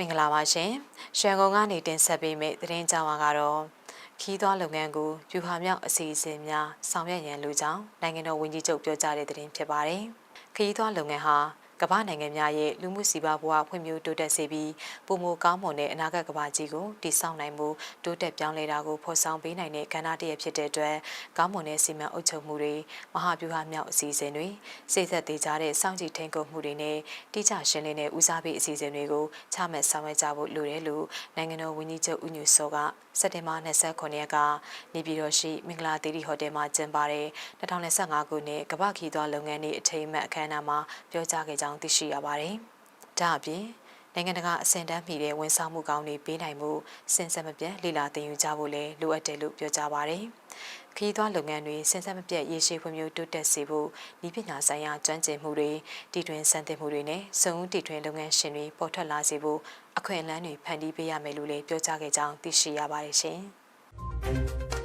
မင်္ဂလာပါရှင်။ရန်ကုန်ကနေတင်ဆက်ပေးမယ့်သတင်းကြောင်းကတော့ခီးသွွားလုပ်ငန်းကိုယူဟာမြောက်အစီအစဉ်များဆောင်ရွက်ရန်လိုကြောင်းနိုင်ငံတော်ဝန်ကြီးချုပ်ပြောကြားတဲ့သတင်းဖြစ်ပါတယ်။ခီးသွွားလုပ်ငန်းဟာ ကမ္ဘာနိုင်ငံများရဲ့လူမှုစီးပွားဘဝဖွံ့ဖြိုးတိုးတက်စေပြီးပုံမကောင်းမွန်တဲ့အနာဂတ်ကမ္ဘာကြီးကိုတည်ဆောက်နိုင်မှုတိုးတက်ပြောင်းလဲတာကိုဖော်ဆောင်ပေးနိုင်တဲ့ကဏ္ဍတစ်ရပ်ဖြစ်တဲ့အတွက်ကောင်းမွန်တဲ့စီမံအုပ်ချုပ်မှုတွေမဟာဗျူဟာမြောက်အစီအစဉ်တွေစိတ်သက်သေးကြတဲ့စောင့်ကြည့်ထိန်းချုပ်မှုတွေနဲ့တိကျရှင်းလင်းတဲ့ဦးစားပေးအစီအစဉ်တွေကိုချမှတ်ဆောင်ရွက်ကြဖို့လိုတယ်လို့နိုင်ငံတော်ဝန်ကြီးချုပ်ဦးညွှန့်စောကစက်တင်ဘာ29ရက်ကနေပြည်တော်ရှိမင်္ဂလာသီရိဟိုတယ်မှာကျင်းပတဲ့2025ခုနှစ်ကမ္ဘာခီးသွွားလုပ်ငန်း၏အထိမ်းအမှတ်အခမ်းအနားမှာပြောကြားခဲ့ကြောင်းသိရှိရပါတယ်။ဒါအပြင်နိုင်ငံတကာအဆင့်တန်းမီတဲ့ဝန်ဆောင်မှုကောင်းတွေပေးနိုင်မှုစဉ်ဆက်မပြတ်လေ့လာသင်ယူကြဖို့လည်းလိုအပ်တယ်လို့ပြောကြားပါတယ်။ခီးသွွားလုပ်ငန်းတွေစဉ်ဆက်မပြတ်ရေရှည်ဖွံ့ဖြိုးတိုးတက်စေဖို့ဤပညာဆိုင်ရာကျွမ်းကျင်မှုတွေတည်တွင်စံတင်မှုတွေနဲ့စုံဦးတည်တွင်လုပ်ငန်းရှင်တွေပေါ်ထွက်လာစေဖို့အခွင့်အလမ်းတွေဖန်တီးပေးရမယ်လို့လည်းပြောကြားခဲ့ကြောင်းသိရှိရပါတယ်ရှင်။